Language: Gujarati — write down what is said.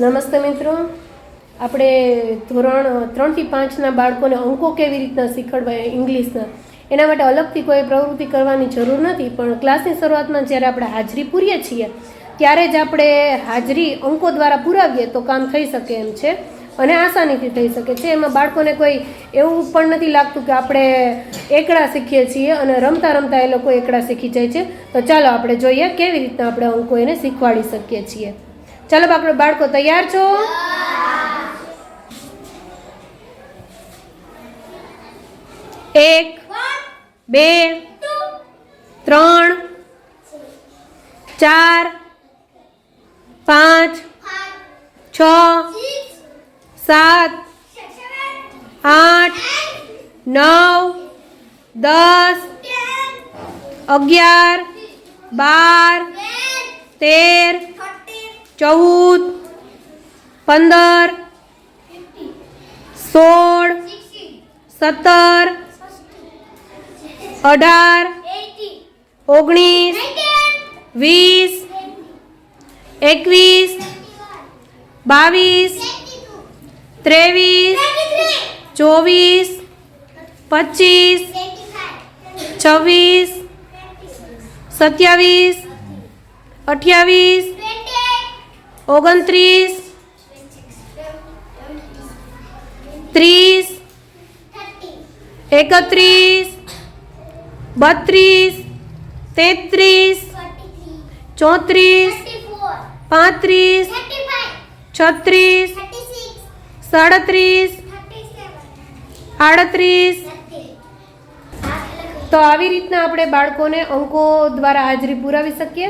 નમસ્તે મિત્રો. આપણે ધોરણ ત્રણથી પાંચના બાળકોને અંકો કેવી રીતના શીખવાડવા ઇંગ્લિશના, એના માટે અલગથી કોઈ પ્રવૃત્તિ કરવાની જરૂર નથી, પણ ક્લાસની શરૂઆતમાં જ્યારે આપણે હાજરી પૂરીએ છીએ, ત્યારે જ આપણે હાજરી અંકો દ્વારા પુરાવીએ તો કામ થઈ શકે એમ છે. અને આસાનીથી થઈ શકે છે. એમાં બાળકોને કોઈ એવું પણ નથી લાગતું કે આપણે એકડા શીખીએ છીએ અને રમતા રમતા એ લોકો એકડા શીખી જાય છે. તો ચાલો આપણે જોઈએ કેવી રીતના આપણે અંકો એને શીખવાડી શકીએ છીએ. ચાલો બાળકો બાળકો, તૈયાર છો? એક, બે, ત્રણ, ચાર, પાંચ, છ, સાત, આઠ, નવ, દસ, અગિયાર, બાર, તેર ચૌદ, પંદર, સોળ, સત્તર, અઢાર, ઓગણીસ, વીસ, એકવીસ, બાવીસ, ત્રેવીસ, ચોવીસ, પચીસ, છવ્વીસ, સત્યાવીસ, અઠ્યાવીસ ઓગણત્રીસ ત્રીસ એકત્રીસ બત્રીસ તેત્રીસ ચોત્રીસ પાંત્રીસ છત્રીસ સાડત્રીસ આડત્રીસ તો આવી રીતના આપણે બાળકોને અંકો દ્વારા હાજરી પુરાવી શકીએ.